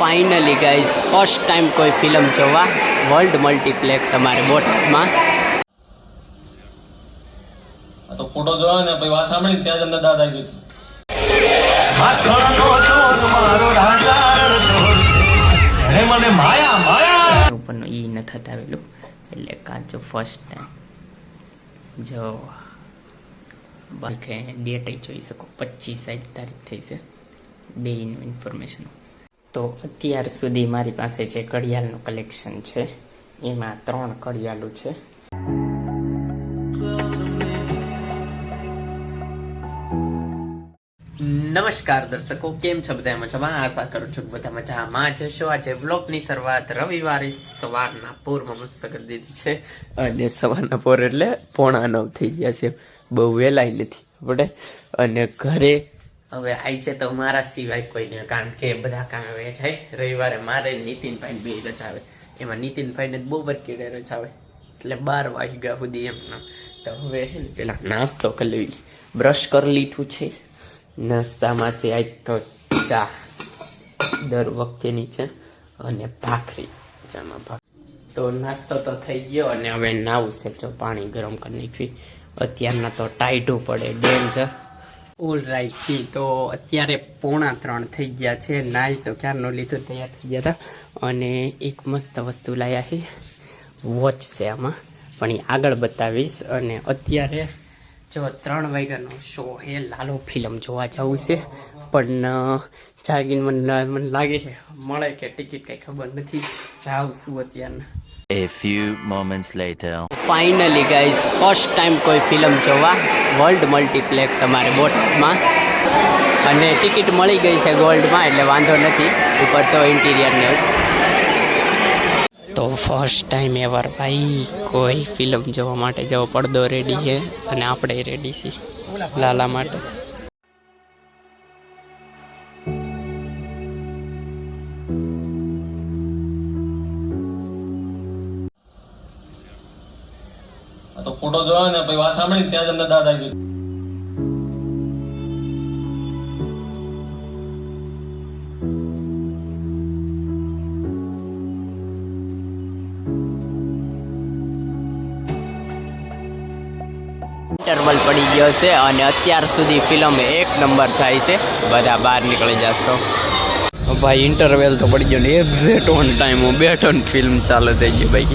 Finally guys first time કોઈ film જોવા world multiplex અમારે બોટાદમાં તો ફોટો જોયો ને પછી વાત સાંભળી ત્યાં જ અમને દાદ આવી ગઈ મને માયા માયા ઉપરનું ઈ નથી હટાવેલું એટલે કાચો ફર્સ્ટ ટાઈમ જો બાકી ડેટ જોઈ શકો. પચીસ સાઠ તારીખ થઈ છે. બેનું ઇન્ફોર્મેશન તો અત્યાર સુધી મારી પાસે જે ઘડિયાળનું કલેક્શન છે, એમાં ત્રણ ઘડિયાળો છે. નમસ્કાર દર્શકો, કેમ છો બધા મજામાં? આશા કરું છું બધા મજામાં જશો આજે વ્લોગની શરૂઆત રવિવારે સવારના પોરમાં મસ્ત કરી દીધી છે. અને સવારના પોર એટલે પોણા નવ થઈ ગયા છે. બહુ વહેલાય નથી, આપણે. અને ઘરે હવે આવી છે તો મારા સિવાય કોઈને કારણ કે બધા કામ વહે જાય રવિવારે મારે નીતિનભાઈ બે રચાવે એમાં નીતિનભાઈને બહુ બરકીડે રચાવે એટલે બાર વાગ્યા સુધી એમનો. તો હવે પેલા નાસ્તો કરી લેવી બ્રશ કરી લીધું છે. નાસ્તામાં છે આજ તો ચા. દર વખતેની છે અને ભાખરી. ચામાં ભાખરી તો નાસ્તો તો થઈ ગયો અને હવે નાવું છે જો પાણી ગરમ કરી નાખવી. અત્યારના તો ટાઈટું પડે ડેન્જર ઓલ રાઈટ જી, તો અત્યારે પોણા ત્રણ થઈ ગયા છે. નાઈ તો ક્યારનો લીધો તૈયાર થઈ ગયા હતા અને એક મસ્ત વસ્તુ લાયા છે વોચ છે આમાં. પણ એ આગળ બતાવીશ. અને અત્યારે જો ત્રણ વાગ્યાનો શો એ લાલો ફિલ્મ જોવા જવું છે. પણ જાગીને મને મને લાગે છે, મળે કે ટિકિટ કંઈ ખબર નથી. જાઉં છું અત્યારના. A few moments later. Finally guys first time કોઈ ફિલ્મ જોવા. વર્લ્ડ મલ્ટીપ્લેક્સ અમારે બોટાદમાં અને ટિકિટ મળી ગઈ છે ગોલ્ડમાં એટલે વાંધો નથી. ઉપર તો ઇન્ટિરિયર ને તો ફર્સ્ટ ટાઈમ એવર ભાઈ, કોઈ ફિલ્મ જોવા માટે જવો પડદો રેડી છે. અને આપણે રેડી છીએ. લાલા માટે. ફોટો જોયો ને પછી વાત સાંભળી ત્યાં જ અમને દાદ આવી ગયું ઇન્ટરવલ પડી ગયો છે અને અત્યાર સુધી ફિલ્મ એક નંબર જાય છે. બધા બહાર નીકળી જશો. ભાઈ ઇન્ટરવેલ તો પડી ગયો ને એક્ઝેટ ઓન ટાઈમ હું બેઠો ફિલ્મ ચાલુ થઈ ગઈ ભાઈ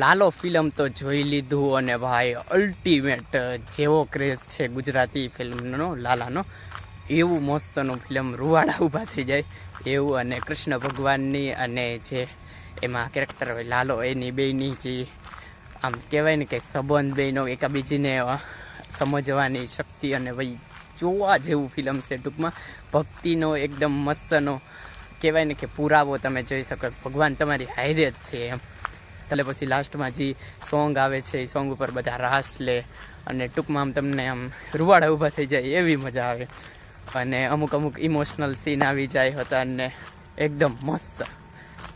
લાલો ફિલ્મ તો જોઈ લીધું અને ભાઈ અલ્ટિમેટ જેવો ક્રેઝ છે ગુજરાતી ફિલ્મનો, લાલાનો. એવું મોસ્તનું ફિલ્મ રૂવાડા ઊભા થઈ જાય. એવું અને કૃષ્ણ ભગવાનની અને જે એમાં કેરેક્ટર હોય, લાલો, એની બેયની જે આમ કહેવાય ને કે સંબંધ બેયનો, એકાબીજીને સમજવાની શક્તિ અને ભાઈ જોવા જેવું ફિલ્મ છે ટૂંકમાં. ભક્તિનો એકદમ મસ્તનો કહેવાય ને કે પુરાવો તમે જોઈ શકો. ભગવાન તમારી જ છે એમ. એટલે પછી લાસ્ટમાં જે સોંગ આવે છે, એ સોંગ ઉપર બધા રાસ લે અને ટૂંકમાં આમ તમને આમ રૂવાડા ઊભા થઈ જાય એવી મજા આવે. અને અમુક અમુક ઇમોશનલ સીન આવી જાય હતા અને એકદમ મસ્ત.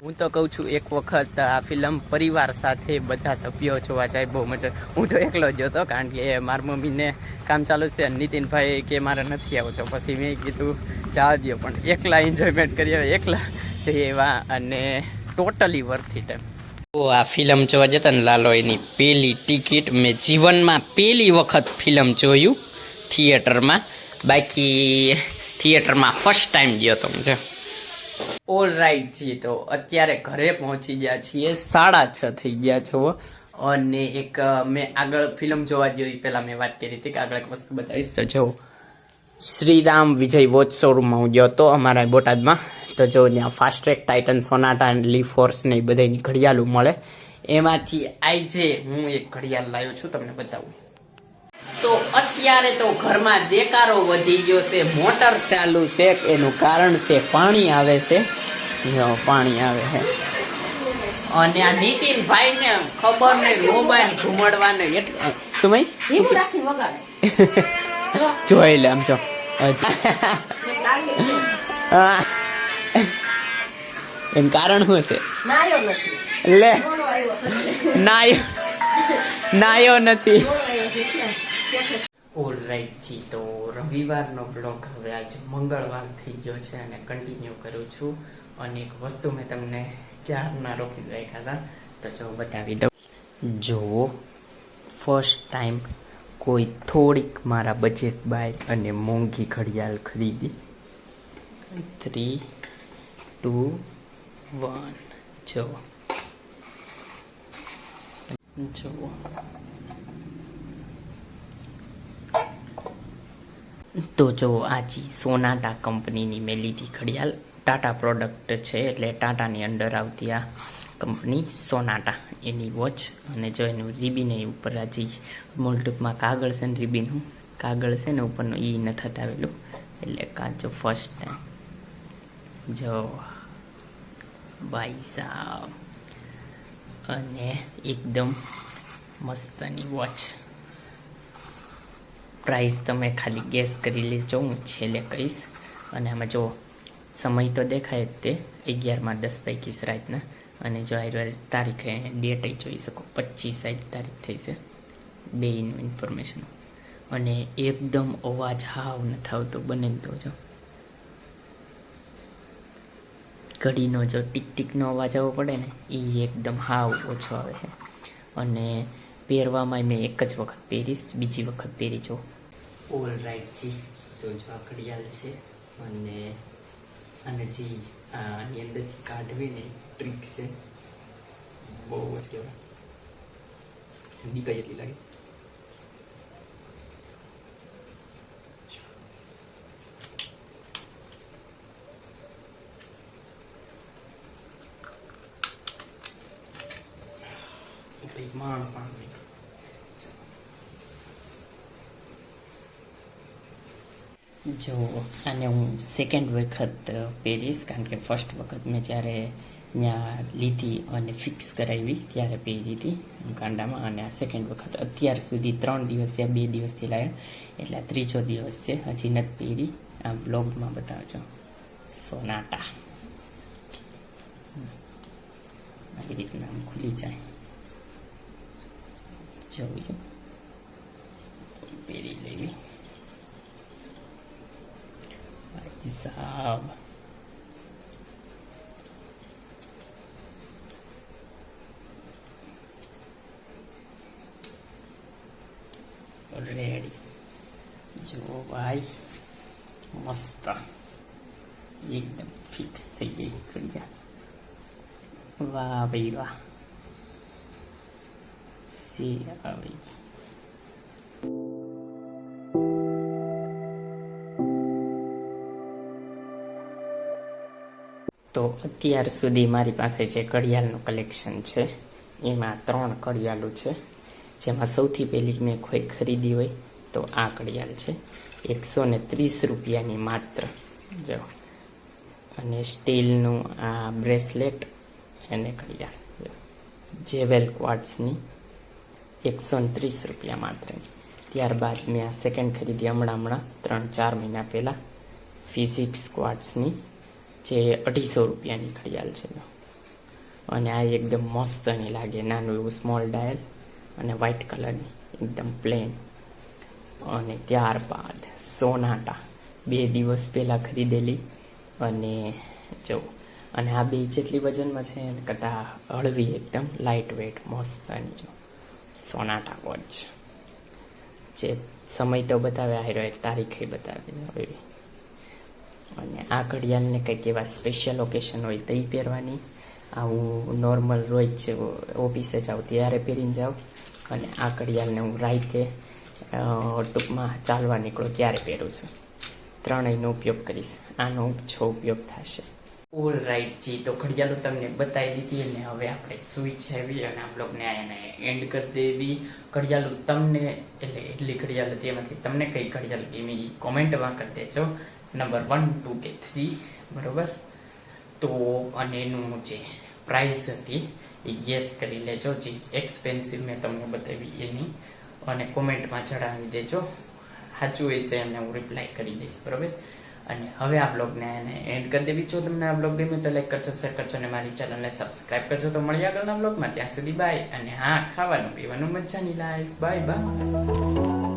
હું તો કહું છું, એક વખત આ ફિલ્મ પરિવાર સાથે બધા સભ્યો જોવા જાય, બહુ મજા હું તો એકલો જ હતો, કારણ કે મારી મમ્મીને કામ ચાલુ છે અને નીતિનભાઈ કે મારે નથી આવતો. પછી મેં કીધું જવા દો પણ એકલા એન્જોયમેન્ટ કરીએ એકલા જઈએ એવા અને ટોટલી વર્થી ટાઈમ તો આ ફિલ્મ જોવા જતા ને લાલો એની પહેલી ટિકિટ મેં જીવનમાં પહેલી વખત ફિલ્મ જોયું થિયેટરમાં. બાકી થિયેટરમાં ફર્સ્ટ ટાઈમ ગયો તો હું ઓલ રાઈટ જી, તો અત્યારે ઘરે પહોંચી ગયા છીએ. સાડા છ થઈ ગયા છો અને એક મેં આગળ ફિલ્મ જોવા જોઈ પહેલાં મેં વાત કરી હતી કે આગળ એક વસ્તુ બતાવીશ. તો જો શ્રીરામ વિજય વોચ શોરૂમમાં હું ગયો હતો અમારા બોટાદમાં. તો જો ત્યાં ફાસ્ટ્રેક ટાઇટન સોનાટા લી ફોર્સ ને એ બધાની ઘડિયાળો મળે. એમાંથી આજે હું એક ઘડિયાળ લાવ્યો છું તમને બતાવું. તો અત્યારે તો ઘરમાં દેકારો વધી ગયો છે મોટર ચાલુ છે એનું કારણ છે પાણી આવે છે. પાણી આવે છે. અને આ નીતિનભાઈ ને ખબર નહીં મોબાઈલ ઘુમાડવાને એટલું સુમય જોઈ લે આમ જો. હા. એનું કારણ શું છે લે. નાયો. નાયો નથી. ઓલરાઈટ જી તો રવિવારનો બ્લોગ હવે આજ મંગળવાર થઈ ગયો છે અને કન્ટિન્યુ કરું છું. અને એક વસ્તુ મેં તમને ક્યારના રોકી રાખ્યા હતા તો જો બતાવી દઉં. જુઓ ફર્સ્ટ ટાઈમ કોઈ થોડીક મારા બજેટ બાય અને મોંઘી ઘડિયાળ ખરીદી. થ્રી ટુ વન જુઓ. જુઓ. તો જો આજી સોનાટા કંપનીની મેં લીધી ઘડિયાળ. ટાટા પ્રોડક્ટ છે એટલે ટાટાની અંડર આવતી આ કંપની સોનાટા, એની વોચ અને જો એનું રિબિન એ ઉપર આજી મૂળ ટૂંકમાં કાગળ છે ને રિબિનનું. કાગળ છે ને ઉપરનું એ નથી હટાવેલું એટલે કાચો ફર્સ્ટ ટાઈમ જો ભાઈ સાહેબ અને એકદમ મસ્તની વોચ પ્રાઇસ તમે ખાલી ગેસ કરી લેજો, હું છેલ્લે કહીશ. અને આમાં જો સમય તો દેખાય જ તે, અગિયારમાં દસ પૈકીસ રાતના. અને જો આ તારીખે ડેટ જોઈ શકો પચીસ સાઈઠ તારીખ થઈ છે. બેયનું ઇન્ફોર્મેશન અને એકદમ અવાજ હાવ નથી આવતો બને તો જો. ઘડીનો જો ટીક ટીકનો અવાજ આવવો પડે ને એ એકદમ હાવ ઓછો આવે છે. અને પહેરવામાં મેં એક જ વખત પહેરીશ, બીજી વખત પહેરી જો ઓલ રાઈટ જી. તો જો આ ઘડિયાળ છે અને અને જે આની અંદરથી કાઢવીને ટ્રીક છે. બહુ જ કહેવાય બીક એટલી લાગે? એકડી માણ પાણી જો, આને હું સેકન્ડ વખત પહેરીશ, કારણ કે ફર્સ્ટ વખત મેં જ્યારે ત્યાં લીધી અને ફિક્સ કરાવી, ત્યારે પહેરી હતી કાંડામાં અને આ સેકન્ડ વખત અત્યાર સુધી ત્રણ દિવસ થયા, બે દિવસથી લાવ્યા એટલે ત્રીજો દિવસ છે, હજી નથી પહેરી. આ બ્લોગમાં બતાવજો. સોનાટા. આવી રીતના ખુલી જાય. જોયું પહેરી લેવી ભાઈ સાહેબ રેડી જો ભાઈ મસ્ત એકદમ ફિક્સ થઈ ગઈ ઘડિયાળ વાહ ભાઈ વાહ સી છે તો અત્યાર સુધી મારી પાસે જે ઘડિયાળનું કલેક્શન છે, એમાં ત્રણ ઘડિયાળો છે. જેમાં સૌથી પહેલી મેં કોઈ ખરીદી હોય તો આ ઘડિયાળ છે. એકસો ને ત્રીસ રૂપિયાની માત્ર. જો. અને સ્ટીલનું આ બ્રેસલેટ અને ઘડિયાળ. જેવેલ ક્વાર્ટ્સની એકસો ત્રીસ રૂપિયા માત્ર ત્યારબાદ મેં આ સેકન્ડ ખરીદી હમણાં હમણાં, ત્રણ ચાર મહિના પહેલાં. ફિઝિક્સ ક્વાર્ટ્સની જે અઢીસો રૂપિયાની ઘડિયાળ છે. અને આ એકદમ મસ્ત નહીં લાગે, નાનું એવું સ્મોલ ડાયલ અને વ્હાઇટ કલરની એકદમ પ્લેન અને ત્યારબાદ સોનાટા, બે દિવસ પહેલાં ખરીદેલી. અને જો, અને આ બે જેટલી વજનમાં છે કરતાં હળવી એકદમ લાઇટ વેટ અને જો. સોનાટા વોચ જે સમય તો બતાવે આયરો એક તારીખે બતાવે. એવી અને આ ઘડિયાળને કંઈક એવા સ્પેશિયલ ઓકેશન હોય તો પહેરવાની. આવું નોર્મલ રોજ ઓફિસે જાઉં, ત્યારે પહેરીને જાઉં. અને આ ઘડિયાળને હું રાઈતે ટૂંકમાં ચાલવા નીકળું ત્યારે પહેરું છું. ત્રણેયનો ઉપયોગ કરીશ. આનો છો ઉપયોગ થશે. ઓલ રાઈટ જી, તો ઘડિયાળો તમને બતાવી દીધી અને હવે આપણે સ્વિચ આવી અને આ બ્લોગને એને એન્ડ કરી દેવી. ઘડિયાળો તમને, એટલે એટલી ઘડિયાળ હતી, એમાંથી તમને કઈ ઘડિયાળ ગમી કોમેન્ટમાં કરી દેજો. નંબર વન ટુ કે થ્રી બરોબર? તો, અને એનું જે પ્રાઇસ હતી એ ગેસ કરી લેજો. જે એક્સપેન્સિવ મેં તમને બતાવી એની. અને કોમેન્ટમાં જણાવી દેજો. સાચું હશે એમને હું રિપ્લાય કરી દઈશ, બરોબર? અને હવે આ બ્લોગને એને એન્ડ કરી દેવી છો તમને આ બ્લોગ ગમ્યો તો લાઈક કરજો શેર કરજો અને મારી ચેનલને સબસ્ક્રાઇબ કરજો. તો મળીએ આગળના બ્લોગમાં. ત્યાં સુધી બાય અને હા, ખાવાનું, પીવાનું મજાની લાઈફ બાય બાય